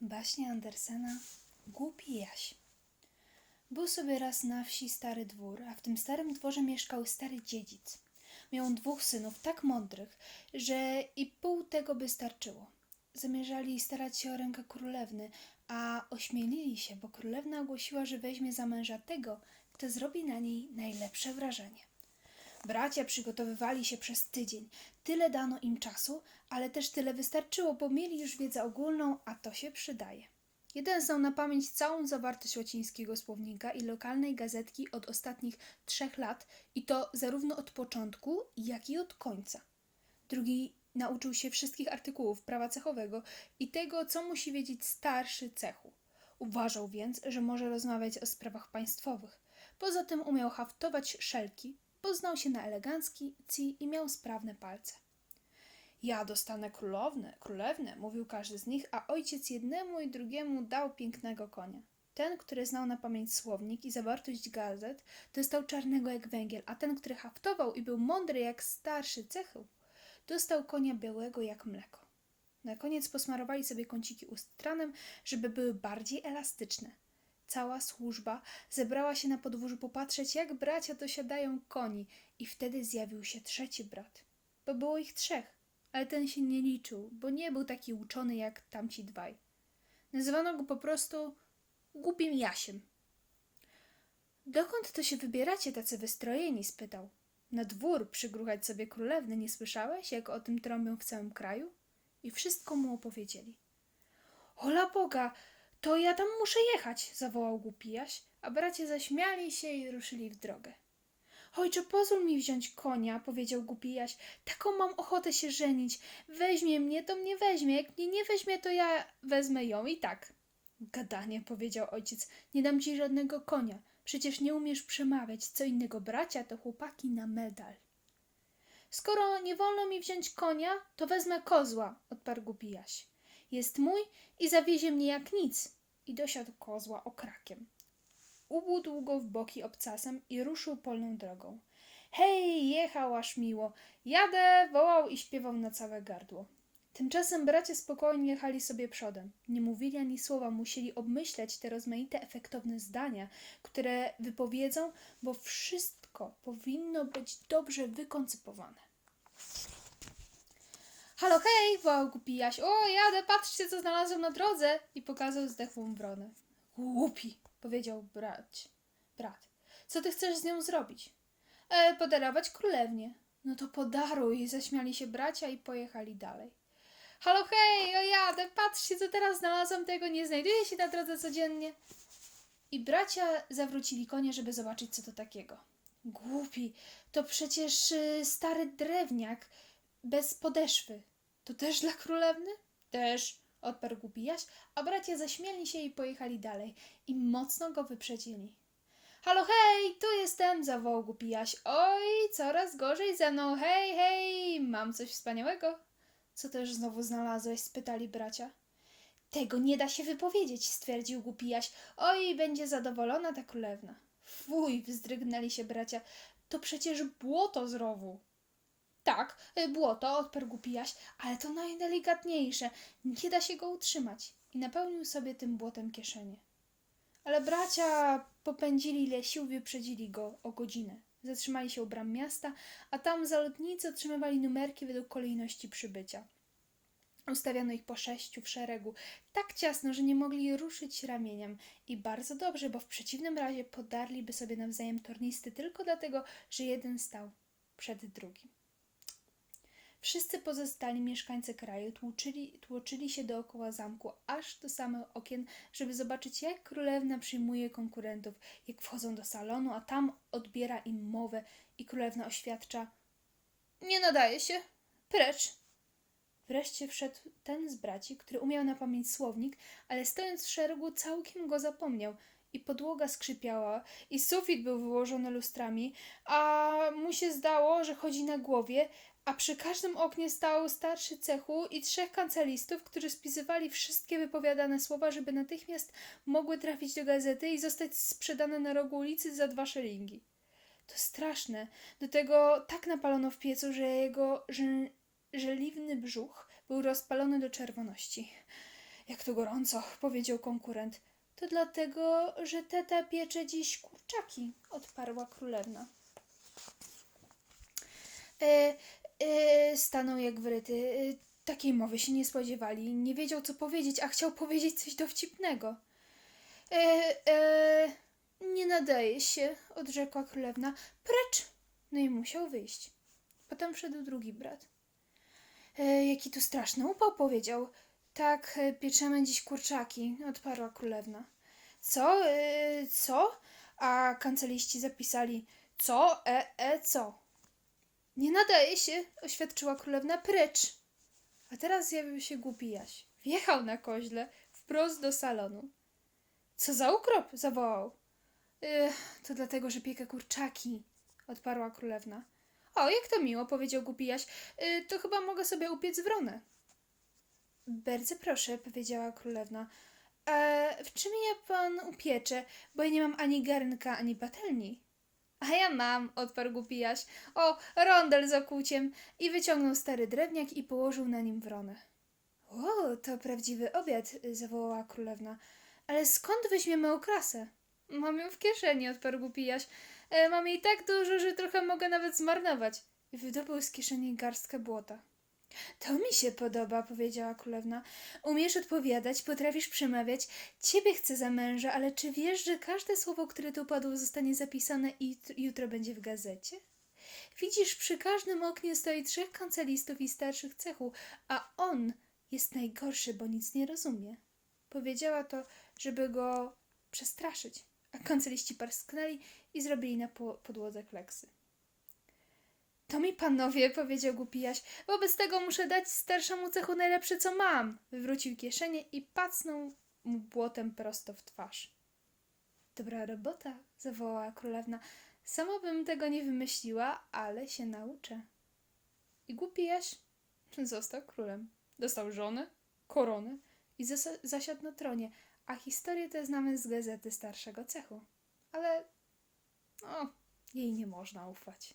Baśnie Andersena Głupi Jaś Był sobie raz na wsi stary dwór, a w tym starym dworze mieszkał stary dziedzic. Miał dwóch synów tak mądrych, że i pół tego by starczyło. Zamierzali starać się o rękę królewny, a ośmielili się, bo królewna ogłosiła, że weźmie za męża tego, kto zrobi na niej najlepsze wrażenie. Bracia przygotowywali się przez tydzień. Tyle dano im czasu, ale też tyle wystarczyło, bo mieli już wiedzę ogólną, a to się przydaje. Jeden znał na pamięć całą zawartość łacińskiego słownika i lokalnej gazetki od ostatnich trzech lat, i to zarówno od początku, jak i od końca. Drugi nauczył się wszystkich artykułów prawa cechowego i tego, co musi wiedzieć starszy cechu. Uważał więc, że może rozmawiać o sprawach państwowych. Poza tym umiał haftować szelki, poznał się na elegancki i miał sprawne palce. Ja dostanę królownę, królewnę, mówił każdy z nich, a ojciec jednemu i drugiemu dał pięknego konia. Ten, który znał na pamięć słownik i zawartość gazet, dostał czarnego jak węgiel, a ten, który haftował i był mądry jak starszy cecheł, dostał konia białego jak mleko. Na koniec posmarowali sobie kąciki ustranem, żeby były bardziej elastyczne. Cała służba zebrała się na podwórzu popatrzeć, jak bracia dosiadają koni, i wtedy zjawił się trzeci brat. Bo było ich trzech, ale ten się nie liczył, bo nie był taki uczony jak tamci dwaj. Nazywano go po prostu głupim Jasiem. Dokąd to się wybieracie tacy wystrojeni? spytał. Na dwór przygruchać sobie królewny, nie słyszałeś, jak o tym trąbią w całym kraju? I wszystko mu opowiedzieli. Ola Boga, to ja tam muszę jechać, zawołał głupi Jaś, a bracia zaśmiali się i ruszyli w drogę. Ojcze, pozwól mi wziąć konia, powiedział głupi Jaś. Taką mam ochotę się żenić. Weźmie mnie, to mnie weźmie. Jak mnie nie weźmie, to ja wezmę ją i tak. Gadanie, powiedział ojciec. Nie dam ci żadnego konia. Przecież nie umiesz przemawiać. Co innego bracia, to chłopaki na medal. Skoro nie wolno mi wziąć konia, to wezmę kozła, odparł głupi Jaś. Jest mój i zawiezie mnie jak nic. I dosiadł kozła okrakiem. Ubudł go w boki obcasem i ruszył polną drogą. Hej, jechał aż miło. Jadę, wołał i śpiewał na całe gardło. Tymczasem bracia spokojnie jechali sobie przodem. Nie mówili ani słowa, musieli obmyśleć te rozmaite efektowne zdania, które wypowiedzą, bo wszystko powinno być dobrze wykoncypowane. Halo, hej, wołał głupi Jaś. O, jadę, patrzcie, co znalazłem na drodze! I pokazał zdechłą wronę. Głupi, powiedział brać. Brat, co ty chcesz z nią zrobić? E, podarować królewnie. No to podaruj, zaśmiali się bracia i pojechali dalej. Halo, hej, o jadę, patrzcie, co teraz znalazłam, tego nie znajduje się na drodze codziennie. I bracia zawrócili konie, żeby zobaczyć, co to takiego. Głupi, to przecież y, stary drewniak bez podeszwy. To też dla królewny? Też, odparł głupi Jaś, a bracia zaśmieli się i pojechali dalej i mocno go wyprzedzili. Halo, hej, tu jestem, zawołał głupi Jaś. Oj, coraz gorzej ze mną, hej, hej, mam coś wspaniałego. Co też znowu znalazłeś? spytali bracia. Tego nie da się wypowiedzieć, stwierdził głupi Jaś. Oj, będzie zadowolona ta królewna. Fuj, wzdrygnęli się bracia. To przecież błoto z rowu. Tak, y, błoto, odparł głupi Jaś, ale to najdelikatniejsze. Nie da się go utrzymać. I napełnił sobie tym błotem kieszenie. Ale bracia popędzili ile sił, wyprzedzili go o godzinę. Zatrzymali się u bram miasta, a tam zalotnicy otrzymywali numerki według kolejności przybycia. Ustawiano ich po sześciu w szeregu, tak ciasno, że nie mogli ruszyć ramieniem. I bardzo dobrze, bo w przeciwnym razie podarliby sobie nawzajem tornisty tylko dlatego, że jeden stał przed drugim. Wszyscy pozostali mieszkańcy kraju tłoczyli, tłoczyli się dookoła zamku, aż do samych okien, żeby zobaczyć, jak królewna przyjmuje konkurentów, jak wchodzą do salonu, a tam odbiera im mowę i królewna oświadcza: Nie nadaje się, precz. Wreszcie wszedł ten z braci, który umiał na pamięć słownik, ale stojąc w szeregu całkiem go zapomniał. I podłoga skrzypiała, i sufit był wyłożony lustrami, a się zdało, że chodzi na głowie, a przy każdym oknie stał starszy cechu i trzech kancelistów, którzy spisywali wszystkie wypowiadane słowa, żeby natychmiast mogły trafić do gazety i zostać sprzedane na rogu ulicy za dwa szelingi. To straszne. Do tego tak napalono w piecu, że jego żel- żeliwny brzuch był rozpalony do czerwoności. Jak tu gorąco, powiedział konkurent. To dlatego, że teta piecze dziś kurczaki, odparła królewna. E, e, stanął jak wryty. E, takiej mowy się nie spodziewali. Nie wiedział, co powiedzieć, a chciał powiedzieć coś dowcipnego. Nie nadaje się, odrzekła królewna. Precz! No i musiał wyjść. Potem wszedł drugi brat. Jaki tu straszny upał, powiedział. Tak, pieczemy dziś kurczaki, odparła królewna. Co? Co? A kanceliści zapisali co? E, e, co? Nie nadaje się, oświadczyła królewna, precz. A teraz zjawił się głupi Jaś. Wjechał na koźle wprost do salonu. Co za ukrop? zawołał. Ech, to dlatego, że piekę kurczaki, odparła królewna. O, jak to miło, powiedział głupi Jaś. Y, to chyba mogę sobie upiec wronę. Bardzo proszę, powiedziała królewna. E, w czym ja pan upiecze, bo ja nie mam ani garnka, ani patelni. A ja mam, odparł głupi Jaś. O, rondel z okuciem. I wyciągnął stary drewniak i położył na nim wronę. O, to prawdziwy obiad, zawołała królewna. Ale skąd weźmiemy okrasę? Mam ją w kieszeni, odparł głupi Jaś. E, mam jej tak dużo, że trochę mogę nawet zmarnować. Wydobył z kieszeni garstkę błota. To mi się podoba, powiedziała królewna. Umiesz odpowiadać, potrafisz przemawiać. Ciebie chcę za męża, ale czy wiesz, że każde słowo, które tu padło, zostanie zapisane i jutro będzie w gazecie? Widzisz, przy każdym oknie stoi trzech kancelistów i starszych cechu, a on jest najgorszy, bo nic nie rozumie. Powiedziała to, żeby go przestraszyć, a kanceliści parsknęli i zrobili na po- podłodze kleksy. To mi panowie, powiedział głupi Jaś, wobec tego muszę dać starszemu cechu najlepsze, co mam. Wywrócił kieszenie i pacnął mu błotem prosto w twarz. Dobra robota, zawołała królewna. Sama bym tego nie wymyśliła, ale się nauczę. I głupi Jaś został królem. Dostał żonę, koronę i zasiadł na tronie, a historię tę znamy z gazety starszego cechu. Ale, o, jej nie można ufać.